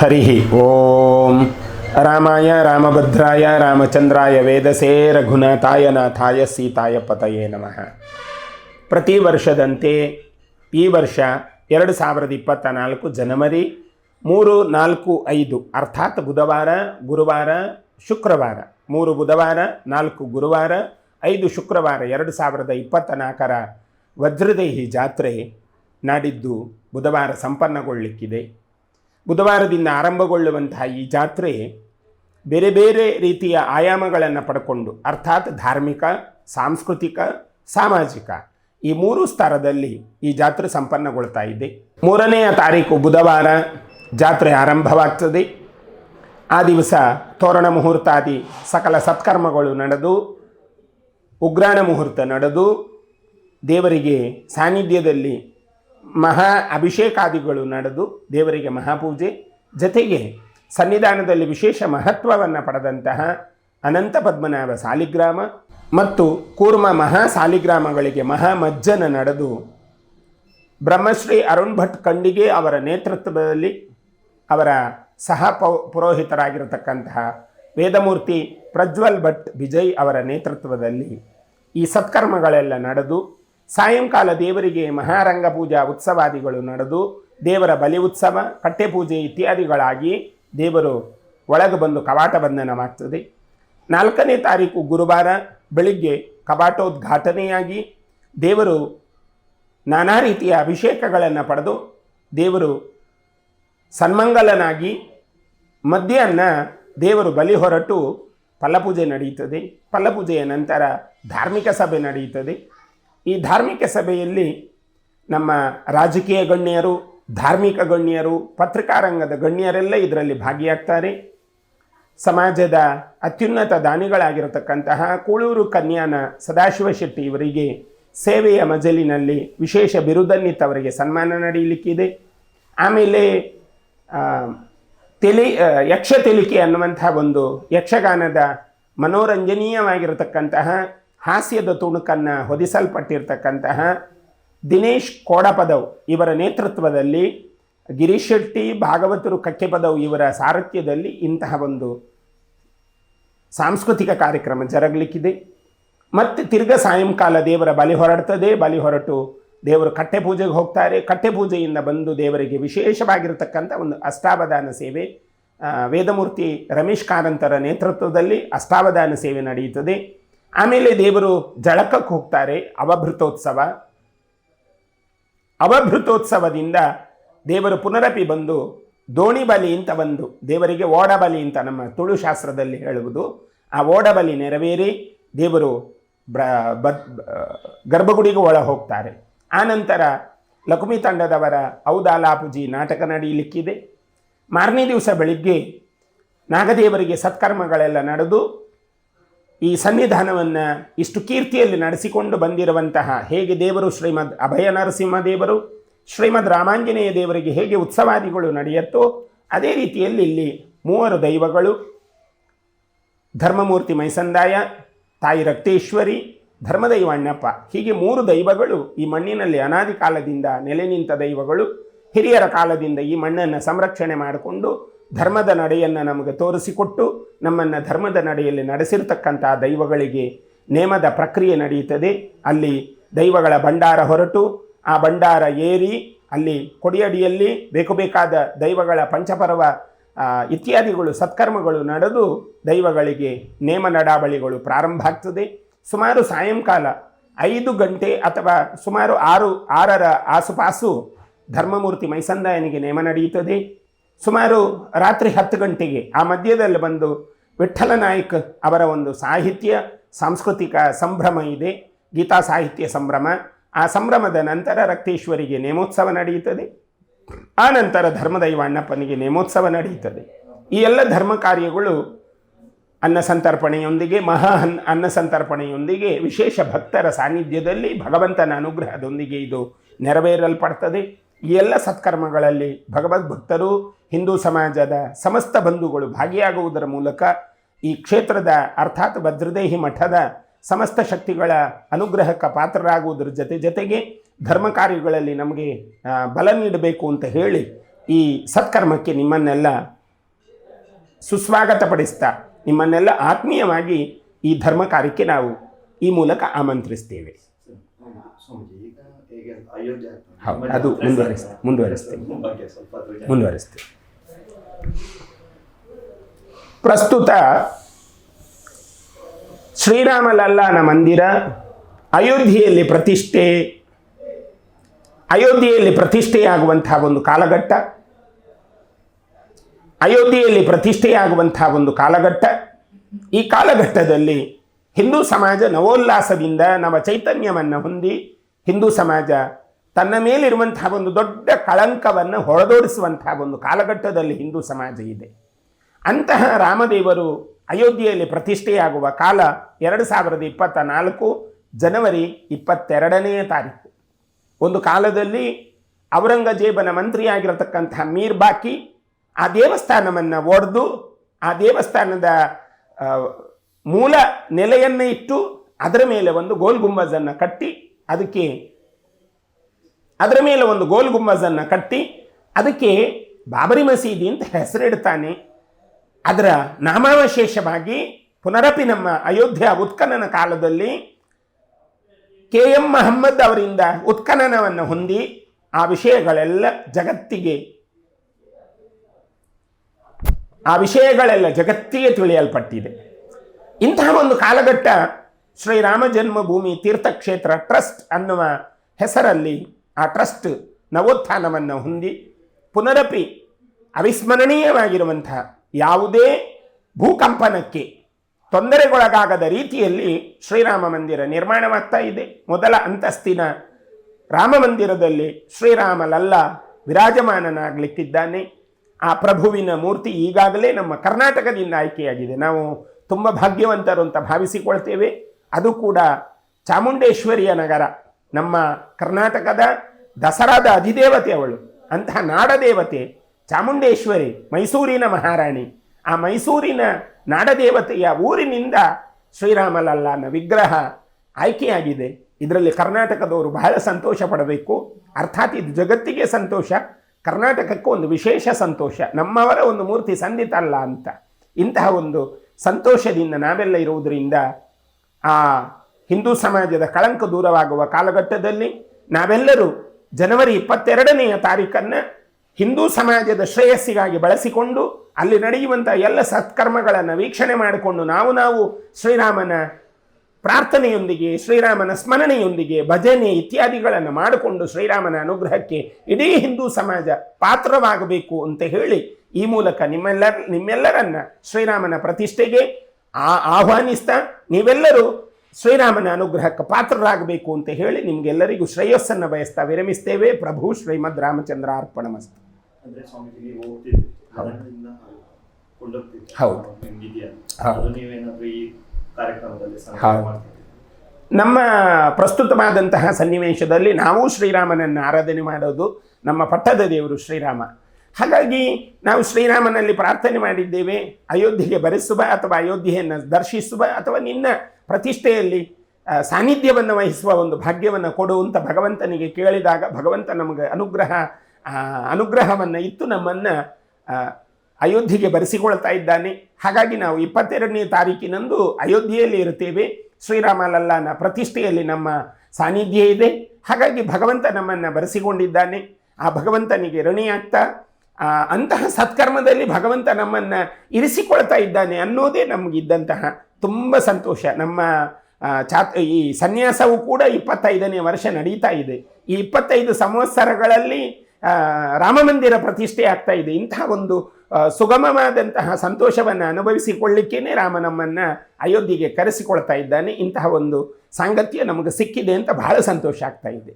ಹರಿ ಓಂ. ರಾಮಾಯ, ರಾಮಭದ್ರಾಯ, ರಾಮಚಂದ್ರಾಯ, ವೇದಸೇ, ರಘುನಾಥಾಯ, ನಾಥಾಯ, ಸೀತಾಯ, ಪತಯೇ ನಮಃ. ಪ್ರತಿ ವರ್ಷದಂತೆ ಈ ವರ್ಷ ಎರಡು ಸಾವಿರದ ಇಪ್ಪತ್ತ ನಾಲ್ಕು ಜನವರಿ ಮೂರು ನಾಲ್ಕು ಐದು, ಅರ್ಥಾತ್ ಬುಧವಾರ, ಗುರುವಾರ, ಶುಕ್ರವಾರ. ಮೂರು ಬುಧವಾರ, ನಾಲ್ಕು ಗುರುವಾರ, ಐದು ಶುಕ್ರವಾರ, ಎರಡು ಸಾವಿರದ ಇಪ್ಪತ್ತ ನಾಲ್ಕರ ವಜ್ರದೇಹಿ ಜಾತ್ರೆ ನಾಡಿದ್ದು ಬುಧವಾರ ಸಂಪನ್ನಗೊಳ್ಳಲಿಕ್ಕಿದೆ ಬುಧವಾರದಿಂದ ಆರಂಭಗೊಳ್ಳುವಂತಹ ಈ ಜಾತ್ರೆ ಬೇರೆ ಬೇರೆ ರೀತಿಯ ಆಯಾಮಗಳನ್ನು ಪಡ್ಕೊಂಡು, ಅರ್ಥಾತ್ ಧಾರ್ಮಿಕ, ಸಾಂಸ್ಕೃತಿಕ, ಸಾಮಾಜಿಕ ಈ ಮೂರು ಸ್ತರದಲ್ಲಿ ಈ ಜಾತ್ರೆ ಸಂಪನ್ನಗೊಳ್ತಾ ಇದೆ. ಮೂರನೆಯ ತಾರೀಕು ಬುಧವಾರ ಜಾತ್ರೆ ಆರಂಭವಾಗ್ತದೆ. ಆ ದಿವಸ ತೋರಣ ಮುಹೂರ್ತಾದಿ ಸಕಲ ಸತ್ಕರ್ಮಗಳು ನಡೆದು, ಉಗ್ರಾಣ ಮುಹೂರ್ತ ನಡೆದು, ದೇವರಿಗೆ ಸಾನ್ನಿಧ್ಯದಲ್ಲಿ ಮಹಾ ಅಭಿಷೇಕಾದಿಗಳು ನಡೆದು ದೇವರಿಗೆ ಮಹಾಪೂಜೆ, ಜೊತೆಗೆ ಸನ್ನಿಧಾನದಲ್ಲಿ ವಿಶೇಷ ಮಹತ್ವವನ್ನು ಪಡೆದಂತಹ ಅನಂತ ಪದ್ಮನಾಭ ಸಾಲಿಗ್ರಾಮ ಮತ್ತು ಕೂರ್ಮ ಮಹಾ ಸಾಲಿಗ್ರಾಮಗಳಿಗೆ ಮಹಾಮಜ್ಜನ ನಡೆದು ಬ್ರಹ್ಮಶ್ರೀ ಅರುಣ್ ಭಟ್ ಖಂಡಿಗೆ ಅವರ ನೇತೃತ್ವದಲ್ಲಿ ಅವರ ಸಹ ಪುರೋಹಿತರಾಗಿರತಕ್ಕಂತಹ ವೇದಮೂರ್ತಿ ಪ್ರಜ್ವಲ್ ಭಟ್ ವಿಜಯ್ ಅವರ ನೇತೃತ್ವದಲ್ಲಿ ಈ ಸತ್ಕರ್ಮಗಳೆಲ್ಲ ನಡೆದು ಸಾಯಂಕಾಲ ದೇವರಿಗೆ ಮಹಾರಂಗ ಪೂಜಾ ಉತ್ಸವಾದಿಗಳು ನಡೆದು ದೇವರ ಬಲಿ ಉತ್ಸವ, ಕಟ್ಟೆ ಪೂಜೆ ಇತ್ಯಾದಿಗಳಾಗಿ ದೇವರು ಒಳಗೆ ಬಂದು ಕವಾಟ ಬಂಧನವಾಗ್ತದೆ ನಾಲ್ಕನೇ ತಾರೀಕು ಗುರುವಾರ ಬೆಳಿಗ್ಗೆ ಕವಾಟೋದ್ಘಾಟನೆಯಾಗಿ ದೇವರು ನಾನಾ ರೀತಿಯ ಅಭಿಷೇಕಗಳನ್ನು ಪಡೆದು ದೇವರು ಸನ್ಮಂಗಲನಾಗಿ ಮಧ್ಯಾಹ್ನ ದೇವರು ಬಲಿ ಹೊರಟು ಫಲಪೂಜೆ ನಡೆಯುತ್ತದೆ. ಫಲಪೂಜೆಯ ನಂತರ ಧಾರ್ಮಿಕ ಸಭೆ ನಡೆಯುತ್ತದೆ. ಈ ಧಾರ್ಮಿಕ ಸಭೆಯಲ್ಲಿ ನಮ್ಮ ರಾಜಕೀಯ ಗಣ್ಯರು, ಧಾರ್ಮಿಕ ಗಣ್ಯರು, ಪತ್ರಿಕಾರಂಗದ ಗಣ್ಯರೆಲ್ಲ ಇದರಲ್ಲಿ ಭಾಗಿಯಾಗ್ತಾರೆ. ಸಮಾಜದ ಅತ್ಯುನ್ನತ ದಾನಿಗಳಾಗಿರತಕ್ಕಂತಹ ಕೂಳೂರು ಕನ್ಯಾನ ಸದಾಶಿವ ಶೆಟ್ಟಿ ಇವರಿಗೆ ಸೇವೆಯ ಮಜಲಿನಲ್ಲಿ ವಿಶೇಷ ಬಿರುದನ್ನಿತ್ತವರಿಗೆ ಸನ್ಮಾನ ನಡೆಯಲಿಕ್ಕಿದೆ. ಆಮೇಲೆ ತೆಲಿ ಯಕ್ಷ ತೆಲಿಕೆ ಅನ್ನುವಂತಹ ಒಂದು ಯಕ್ಷಗಾನದ ಮನೋರಂಜನೀಯವಾಗಿರತಕ್ಕಂತಹ ಹಾಸ್ಯದ ತುಣುಕನ್ನು ಹೊದಿಸಲ್ಪಟ್ಟಿರ್ತಕ್ಕಂತಹ ದಿನೇಶ್ ಕೋಡಪದವ್ ಇವರ ನೇತೃತ್ವದಲ್ಲಿ ಗಿರೀಶ್ ಶೆಟ್ಟಿ, ಭಾಗವತರು ಕಕ್ಕೆಪದವ್ ಇವರ ಸಾರಥ್ಯದಲ್ಲಿ ಇಂತಹ ಒಂದು ಸಾಂಸ್ಕೃತಿಕ ಕಾರ್ಯಕ್ರಮ ಜರಗಲಿಕ್ಕಿದೆ. ಮತ್ತು ತಿರ್ಗ ಸಾಯಂಕಾಲ ದೇವರ ಬಲಿ ಹೊರಡ್ತದೆ. ಬಲಿ ಹೊರಟು ದೇವರು ಕಟ್ಟೆ ಪೂಜೆಗೆ ಹೋಗ್ತಾರೆ. ಕಟ್ಟೆ ಪೂಜೆಯಿಂದ ಬಂದು ದೇವರಿಗೆ ವಿಶೇಷವಾಗಿರತಕ್ಕಂಥ ಒಂದು ಅಷ್ಟಾವಧಾನ ಸೇವೆ ವೇದಮೂರ್ತಿ ರಮೇಶ್ ಕಾರಂತರ ನೇತೃತ್ವದಲ್ಲಿ ಅಷ್ಟಾವಧಾನ ಸೇವೆ ನಡೆಯುತ್ತದೆ. ಆಮೇಲೆ ದೇವರು ಜಳಕಕ್ಕೆ ಹೋಗ್ತಾರೆ ಅವಭೃತೋತ್ಸವ. ಅವಭೃತೋತ್ಸವದಿಂದ ದೇವರು ಪುನರಪಿ ಬಂದು ದೋಣಿ ಬಲಿ ಅಂತ ಒಂದು ದೇವರಿಗೆ ಓಡಬಲಿ ಅಂತ ನಮ್ಮ ತುಳು ಶಾಸ್ತ್ರದಲ್ಲಿ ಹೇಳುವುದು. ಆ ಓಡಬಲಿ ನೆರವೇರಿ ದೇವರು ಬದ್ ಗರ್ಭಗುಡಿಗೆ ಒಳ ಹೋಗ್ತಾರೆ. ಆನಂತರ ಲಕ್ಷ್ಮೀ ತಂಡದವರ ಔದಾಲಾಪುಜಿ ನಾಟಕ ನಡೆಯಲಿಕ್ಕಿದೆ. ಮಾರನೇ ದಿವಸ ಬೆಳಿಗ್ಗೆ ನಾಗದೇವರಿಗೆ ಸತ್ಕರ್ಮಗಳೆಲ್ಲ ನಡೆದು ಈ ಸನ್ನಿಧಾನವನ್ನು ಇಷ್ಟು ಕೀರ್ತಿಯಲ್ಲಿ ನಡೆಸಿಕೊಂಡು ಬಂದಿರುವಂತಹ ಹೇಗೆ ದೇವರು ಶ್ರೀಮದ್ ಅಭಯ ನರಸಿಂಹ ದೇವರು ಶ್ರೀಮದ್ ರಾಮಾಂಜನೇಯ ದೇವರಿಗೆ ಹೇಗೆ ಉತ್ಸವಾದಿಗಳು ನಡೆಯುತ್ತೋ, ಅದೇ ರೀತಿಯಲ್ಲಿ ಇಲ್ಲಿ ಮೂವರು ದೈವಗಳು, ಧರ್ಮಮೂರ್ತಿ ಮೈಸಂದಾಯ, ತಾಯಿ ರಕ್ತೇಶ್ವರಿ ಧರ್ಮದೈವ ಅಣ್ಣಪ್ಪ ಹೀಗೆ ಮೂರು ದೈವಗಳು ಈ ಮಣ್ಣಿನಲ್ಲಿ ಅನಾದಿ ಕಾಲದಿಂದ ನೆಲೆ ನಿಂತ ದೈವಗಳು, ಹಿರಿಯರ ಕಾಲದಿಂದ ಈ ಮಣ್ಣನ್ನು ಸಂರಕ್ಷಣೆ ಮಾಡಿಕೊಂಡು ಧರ್ಮದ ನಡೆಯನ್ನು ನಮಗೆ ತೋರಿಸಿಕೊಟ್ಟು ನಮ್ಮನ್ನು ಧರ್ಮದ ನಡೆಯಲ್ಲಿ ನಡೆಸಿರ್ತಕ್ಕಂಥ ದೈವಗಳಿಗೆ ನೇಮದ ಪ್ರಕ್ರಿಯೆ ನಡೆಯುತ್ತದೆ. ಅಲ್ಲಿ ದೈವಗಳ ಭಂಡಾರ ಹೊರಟು, ಆ ಭಂಡಾರ ಏರಿ, ಅಲ್ಲಿ ಕೊಡಿಯಡಿಯಲ್ಲಿ ಬೇಕು ಬೇಕಾದ ದೈವಗಳ ಪಂಚಪರ್ವ ಇತ್ಯಾದಿಗಳು, ಸತ್ಕರ್ಮಗಳು ನಡೆದು ದೈವಗಳಿಗೆ ನೇಮ ನಡಾವಳಿಗಳು ಪ್ರಾರಂಭ ಆಗ್ತದೆ. ಸುಮಾರು ಸಾಯಂಕಾಲ ಐದು ಗಂಟೆ ಅಥವಾ ಸುಮಾರು ಆರು, ಆರರ ಆಸುಪಾಸು ಧರ್ಮಮೂರ್ತಿ ಮೈಸಂದಾಯನಿಗೆ ನೇಮ ನಡೆಯುತ್ತದೆ. ಸುಮಾರು ರಾತ್ರಿ ಹತ್ತು ಗಂಟೆಗೆ ಆ ಮಧ್ಯದಲ್ಲಿ ಬಂದು ವಿಠ್ಠಲ ನಾಯ್ಕ ಅವರ ಒಂದು ಸಾಹಿತ್ಯ, ಸಾಂಸ್ಕೃತಿಕ ಸಂಭ್ರಮ ಇದೆ, ಗೀತಾ ಸಾಹಿತ್ಯ ಸಂಭ್ರಮ. ಆ ಸಂಭ್ರಮದ ನಂತರ ರಕ್ತೇಶ್ವರಿಗೆ ನೇಮೋತ್ಸವ ನಡೆಯುತ್ತದೆ. ಆ ನಂತರ ಧರ್ಮದೈವ ಅಣ್ಣಪ್ಪನಿಗೆ ನೇಮೋತ್ಸವ ನಡೆಯುತ್ತದೆ. ಈ ಎಲ್ಲ ಧರ್ಮ ಕಾರ್ಯಗಳು ಅನ್ನ ಸಂತರ್ಪಣೆಯೊಂದಿಗೆ, ಮಹಾ ಅನ್- ಅನ್ನ ಸಂತರ್ಪಣೆಯೊಂದಿಗೆ ವಿಶೇಷ ಭಕ್ತರ ಸಾನ್ನಿಧ್ಯದಲ್ಲಿ ಭಗವಂತನ ಅನುಗ್ರಹದೊಂದಿಗೆ ಇದು ನೆರವೇರಲ್ಪಡ್ತದೆ. ಎಲ್ಲ ಸತ್ಕರ್ಮಗಳಲ್ಲಿ ಭಗವದ್ ಭಕ್ತರು ಹಿಂದೂ ಸಮಾಜದ ಸಮಸ್ತ ಬಂಧುಗಳು ಭಾಗಿಯಾಗುವುದರ ಮೂಲಕ ಈ ಕ್ಷೇತ್ರದ ಅರ್ಥಾತ್ ಭದ್ರದೇಹಿ ಮಠದ ಸಮಸ್ತ ಶಕ್ತಿಗಳ ಅನುಗ್ರಹಕ್ಕೆ ಪಾತ್ರರಾಗುವುದರ ಜೊತೆ ಜೊತೆಗೆ ಧರ್ಮ ಕಾರ್ಯಗಳಲ್ಲಿ ನಮಗೆ ಬಲ ನೀಡಬೇಕು ಅಂತ ಹೇಳಿ ಈ ಸತ್ಕರ್ಮಕ್ಕೆ ನಿಮ್ಮನ್ನೆಲ್ಲ ಸುಸ್ವಾಗತಪಡಿಸ್ತಾ, ನಿಮ್ಮನ್ನೆಲ್ಲ ಆತ್ಮೀಯವಾಗಿ ಈ ಧರ್ಮ ಕಾರ್ಯಕ್ಕೆ ನಾವು ಈ ಮೂಲಕ ಆಮಂತ್ರಿಸ್ತೇವೆ. ಹೌದು ಅದು ಮುಂದುವರಿಸ್ತೇವೆ ಮುಂದುವರಿಸ್ತೇವೆ. ಪ್ರಸ್ತುತ ಶ್ರೀರಾಮ ಲಲ್ಲಾನ ಮಂದಿರ ಅಯೋಧ್ಯೆಯಲ್ಲಿ ಪ್ರತಿಷ್ಠೆ ಅಯೋಧ್ಯೆಯಲ್ಲಿ ಪ್ರತಿಷ್ಠೆಯಾಗುವಂತಹ ಒಂದು ಕಾಲಘಟ್ಟ ಅಯೋಧ್ಯೆಯಲ್ಲಿ ಪ್ರತಿಷ್ಠೆಯಾಗುವಂತಹ ಒಂದು ಕಾಲಘಟ್ಟ. ಈ ಕಾಲಘಟ್ಟದಲ್ಲಿ ಹಿಂದೂ ಸಮಾಜ ನವೋಲ್ಲಾಸದಿಂದ ನವ ಚೈತನ್ಯವನ್ನು ಹೊಂದಿ ಹಿಂದೂ ಸಮಾಜ ತನ್ನ ಮೇಲಿರುವಂತಹ ಒಂದು ದೊಡ್ಡ ಕಳಂಕವನ್ನು ಹೊರದೋಡಿಸುವಂತಹ ಒಂದು ಕಾಲಘಟ್ಟದಲ್ಲಿ ಹಿಂದೂ ಸಮಾಜ ಇದೆ. ಅಂತಹ ರಾಮದೇವರು ಅಯೋಧ್ಯೆಯಲ್ಲಿ ಪ್ರತಿಷ್ಠೆಯಾಗುವ ಕಾಲ ಎರಡು ಸಾವಿರದ ಇಪ್ಪತ್ತ ನಾಲ್ಕು ಜನವರಿ ಇಪ್ಪತ್ತೆರಡನೆಯ ತಾರೀಕು. ಒಂದು ಕಾಲದಲ್ಲಿ ಔರಂಗಜೇಬನ ಮಂತ್ರಿಯಾಗಿರತಕ್ಕಂತಹ ಮೀರ್ ಬಾಕಿ ಆ ದೇವಸ್ಥಾನವನ್ನು ಒಡೆದು, ಆ ದೇವಸ್ಥಾನದ ಮೂಲ ನೆಲೆಯನ್ನು ಇಟ್ಟು ಅದರ ಮೇಲೆ ಒಂದು ಗೋಲ್ ಗುಂಬಜನ್ನು ಕಟ್ಟಿ ಅದಕ್ಕೆ ಅದರ ಮೇಲೆ ಒಂದು ಗೋಲ್ ಗುಮ್ಮಜನ್ನು ಕಟ್ಟಿ ಅದಕ್ಕೆ ಬಾಬರಿ ಮಸೀದಿ ಅಂತ ಹೆಸರಿಡ್ತಾನೆ. ಅದರ ನಾಮಾವಶೇಷವಾಗಿ ಪುನರಪಿ ನಮ್ಮ ಅಯೋಧ್ಯ ಉತ್ಖನನ ಕಾಲದಲ್ಲಿ ಕೆ ಎಂ ಮಹಮ್ಮದ್ ಅವರಿಂದ ಉತ್ಖನನವನ್ನು ಹೊಂದಿ ಆ ವಿಷಯಗಳೆಲ್ಲ ಜಗತ್ತಿಗೆ ಆ ವಿಷಯಗಳೆಲ್ಲ ಜಗತ್ತಿಗೆ ತಿಳಿಯಲ್ಪಟ್ಟಿದೆ. ಇಂತಹ ಒಂದು ಕಾಲಘಟ್ಟ ಶ್ರೀರಾಮ ಜನ್ಮಭೂಮಿ ತೀರ್ಥಕ್ಷೇತ್ರ ಟ್ರಸ್ಟ್ ಅನ್ನುವ ಹೆಸರಲ್ಲಿ ಆ ಟ್ರಸ್ಟ್ ನವೋತ್ಥಾನವನ್ನು ಹೊಂದಿ ಪುನರಪಿ ಅವಿಸ್ಮರಣೀಯವಾಗಿರುವಂತಹ ಯಾವುದೇ ಭೂಕಂಪನಕ್ಕೆ ತೊಂದರೆಗೊಳಗಾಗದ ರೀತಿಯಲ್ಲಿ ಶ್ರೀರಾಮ ಮಂದಿರ ನಿರ್ಮಾಣವಾಗ್ತಾ ಇದೆ. ಮೊದಲ ಅಂತಸ್ತಿನ ರಾಮ ಮಂದಿರದಲ್ಲಿ ಶ್ರೀರಾಮಲಲ್ಲ ವಿರಾಜಮಾನನಾಗಲಿಕ್ಕಿದ್ದಾನೆ. ಆ ಪ್ರಭುವಿನ ಮೂರ್ತಿ ಈಗಾಗಲೇ ನಮ್ಮ ಕರ್ನಾಟಕದಿಂದ ಆಯ್ಕೆಯಾಗಿದೆ. ನಾವು ತುಂಬ ಭಾಗ್ಯವಂತರು ಅಂತ ಭಾವಿಸಿಕೊಳ್ತೇವೆ. ಅದು ಕೂಡ ಚಾಮುಂಡೇಶ್ವರಿಯ ನಗರ. ನಮ್ಮ ಕರ್ನಾಟಕದ ದಸರಾದ ಅಧಿದೇವತೆ ಅವಳು. ಅಂತಹ ನಾಡದೇವತೆ ಚಾಮುಂಡೇಶ್ವರಿ, ಮೈಸೂರಿನ ಮಹಾರಾಣಿ. ಆ ಮೈಸೂರಿನ ನಾಡದೇವತೆಯ ಊರಿನಿಂದ ಶ್ರೀರಾಮಲಲ್ಲನ ವಿಗ್ರಹ ಆಯ್ಕೆಯಾಗಿದೆ. ಇದರಲ್ಲಿ ಕರ್ನಾಟಕದವರು ಬಹಳ ಸಂತೋಷ ಪಡಬೇಕು. ಅರ್ಥಾತ್ ಇದು ಜಗತ್ತಿಗೆ ಸಂತೋಷ, ಕರ್ನಾಟಕಕ್ಕೂ ಒಂದು ವಿಶೇಷ ಸಂತೋಷ. ನಮ್ಮವರ ಒಂದು ಮೂರ್ತಿ ಸಂದಿತ ಅಲ್ಲ ಅಂತ. ಇಂತಹ ಒಂದು ಸಂತೋಷದಿಂದ ನಾವೆಲ್ಲ ಇರುವುದರಿಂದ ಆ ಹಿಂದೂ ಸಮಾಜದ ಕಳಂಕ ದೂರವಾಗುವ ಕಾಲಘಟ್ಟದಲ್ಲಿ ನಾವೆಲ್ಲರೂ ಜನವರಿ ಇಪ್ಪತ್ತೆರಡನೆಯ ತಾರೀಕನ್ನು ಹಿಂದೂ ಸಮಾಜದ ಶ್ರೇಯಸ್ಸಿಗಾಗಿ ಬಳಸಿಕೊಂಡು ಅಲ್ಲಿ ನಡೆಯುವಂಥ ಎಲ್ಲ ಸತ್ಕರ್ಮಗಳನ್ನು ವೀಕ್ಷಣೆ ಮಾಡಿಕೊಂಡು ನಾವು ನಾವು ಶ್ರೀರಾಮನ ಪ್ರಾರ್ಥನೆಯೊಂದಿಗೆ, ಶ್ರೀರಾಮನ ಸ್ಮರಣೆಯೊಂದಿಗೆ, ಭಜನೆ ಇತ್ಯಾದಿಗಳನ್ನು ಮಾಡಿಕೊಂಡು ಶ್ರೀರಾಮನ ಅನುಗ್ರಹಕ್ಕೆ ಇಡೀ ಹಿಂದೂ ಸಮಾಜ ಪಾತ್ರವಾಗಬೇಕು ಅಂತ ಹೇಳಿ ಈ ಮೂಲಕ ನಿಮ್ಮೆಲ್ಲರ, ನಿಮ್ಮೆಲ್ಲರನ್ನ ಶ್ರೀರಾಮನ ಪ್ರತಿಷ್ಠೆಗೆ ಆ ಆಹ್ವಾನಿಸ್ತಾ ನೀವೆಲ್ಲರೂ ಶ್ರೀರಾಮನ ಅನುಗ್ರಹಕ್ಕೆ ಪಾತ್ರರಾಗಬೇಕು ಅಂತ ಹೇಳಿ ನಿಮಗೆಲ್ಲರಿಗೂ ಶ್ರೇಯಸ್ಸನ್ನು ಬಯಸ್ತಾ ವಿರಮಿಸ್ತೇವೆ. ಪ್ರಭು ಶ್ರೀಮದ್ ರಾಮಚಂದ್ರ ಹೋಗ್ತಿದ್ರಿ ಮರಣದಿಂದ ಹೌದು. ನಮ್ಮ ಪ್ರಸ್ತುತವಾದಂತಹ ಸನ್ನಿವೇಶದಲ್ಲಿ ನಾವು ಶ್ರೀರಾಮನನ್ನು ಆರಾಧನೆ ಮಾಡೋದು ನಮ್ಮ ಪಟ್ಟದ ದೇವರು ಶ್ರೀರಾಮ. ಹಾಗಾಗಿ ನಾವು ಶ್ರೀರಾಮನಲ್ಲಿ ಪ್ರಾರ್ಥನೆ ಮಾಡಿದ್ದೇವೆ, ಅಯೋಧ್ಯೆಗೆ ಬರೆಸುವ ಅಥವಾ ಅಯೋಧ್ಯೆಯನ್ನು ದರ್ಶಿಸುವ ಅಥವಾ ನಿನ್ನ ಪ್ರತಿಷ್ಠೆಯಲ್ಲಿ ಸಾನ್ನಿಧ್ಯವನ್ನು ವಹಿಸುವ ಒಂದು ಭಾಗ್ಯವನ್ನು ಕೊಡುವಂತ ಭಗವಂತನಿಗೆ ಕೇಳಿದಾಗ ಭಗವಂತ ನಮಗೆ ಅನುಗ್ರಹ ಅನುಗ್ರಹವನ್ನು ಇತ್ತು ನಮ್ಮನ್ನು ಅಯೋಧ್ಯೆಗೆ ಬರೆಸಿಕೊಳ್ತಾ ಇದ್ದಾನೆ. ಹಾಗಾಗಿ ನಾವು ಇಪ್ಪತ್ತೆರಡನೇ ತಾರೀಕಿನಂದು ಅಯೋಧ್ಯೆಯಲ್ಲಿ ಇರುತ್ತೇವೆ. ಶ್ರೀರಾಮ ಲಲ್ಲಾನ ಪ್ರತಿಷ್ಠೆಯಲ್ಲಿ ನಮ್ಮ ಸಾನ್ನಿಧ್ಯ ಇದೆ. ಹಾಗಾಗಿ ಭಗವಂತ ನಮ್ಮನ್ನು ಬರೆಸಿಕೊಂಡಿದ್ದಾನೆ. ಆ ಭಗವಂತನಿಗೆ ಋಣಿಯಾಗ್ತಾ ಅಂತಹ ಸತ್ಕರ್ಮದಲ್ಲಿ ಭಗವಂತ ನಮ್ಮನ್ನು ಇರಿಸಿಕೊಳ್ತಾ ಇದ್ದಾನೆ ಅನ್ನೋದೇ ನಮಗಿದ್ದಂತಹ ತುಂಬ ಸಂತೋಷ. ನಮ್ಮ ಚಾತ್, ಈ ಸನ್ಯಾಸವು ಕೂಡ ಇಪ್ಪತ್ತೈದನೇ ವರ್ಷ ನಡೀತಾ ಇದೆ. ಈ ಇಪ್ಪತ್ತೈದು ಸಂವತ್ಸರಗಳಲ್ಲಿ ರಾಮಮಂದಿರ ಪ್ರತಿಷ್ಠೆ ಆಗ್ತಾ ಇದೆ. ಇಂತಹ ಒಂದು ಸುಗಮವಾದಂತಹ ಸಂತೋಷವನ್ನು ಅನುಭವಿಸಿಕೊಳ್ಳಿಕ್ಕೇನೆ ರಾಮ ನಮ್ಮನ್ನು ಅಯೋಧ್ಯೆಗೆ ಕರೆಸಿಕೊಳ್ತಾ ಇದ್ದಾನೆ. ಇಂತಹ ಒಂದು ಸಾಂಗತ್ಯ ನಮಗೆ ಸಿಕ್ಕಿದೆ ಅಂತ ಬಹಳ ಸಂತೋಷ ಆಗ್ತಾ ಇದೆ.